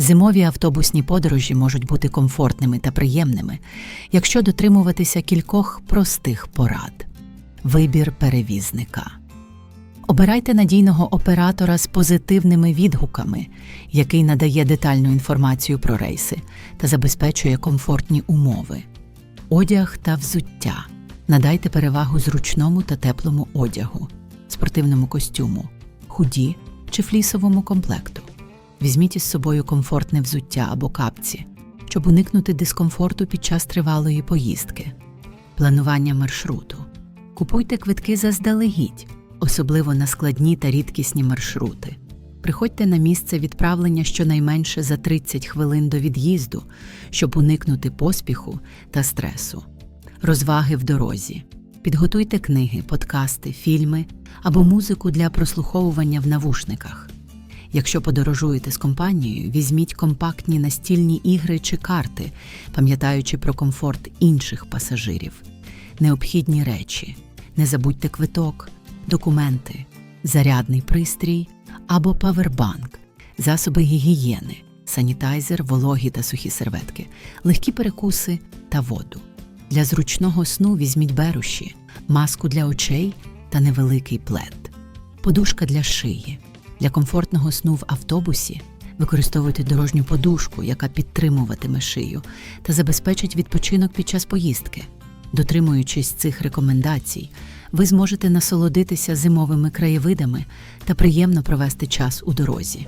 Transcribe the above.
Зимові автобусні подорожі можуть бути комфортними та приємними, якщо дотримуватися кількох простих порад. Вибір перевізника. Обирайте надійного оператора з позитивними відгуками, який надає детальну інформацію про рейси та забезпечує комфортні умови. Одяг та взуття. Надайте перевагу зручному та теплому одягу, спортивному костюму, худі чи флісовому комплекту. Візьміть із собою комфортне взуття або капці, щоб уникнути дискомфорту під час тривалої поїздки. Планування маршруту. Купуйте квитки заздалегідь, особливо на складні та рідкісні маршрути. Приходьте на місце відправлення щонайменше за 30 хвилин до від'їзду, щоб уникнути поспіху та стресу. Розваги в дорозі. Підготуйте книги, подкасти, фільми або музику для прослуховування в навушниках. Якщо подорожуєте з компанією, візьміть компактні настільні ігри чи карти, пам'ятаючи про комфорт інших пасажирів. Необхідні речі. Не забудьте квиток, документи, зарядний пристрій або павербанк, засоби гігієни, санітайзер, вологі та сухі серветки, легкі перекуси та воду. Для зручного сну візьміть беруші, маску для очей та невеликий плед, подушка для шиї. Для комфортного сну в автобусі використовуйте дорожню подушку, яка підтримуватиме шию та забезпечить відпочинок під час поїздки. Дотримуючись цих рекомендацій, ви зможете насолодитися зимовими краєвидами та приємно провести час у дорозі.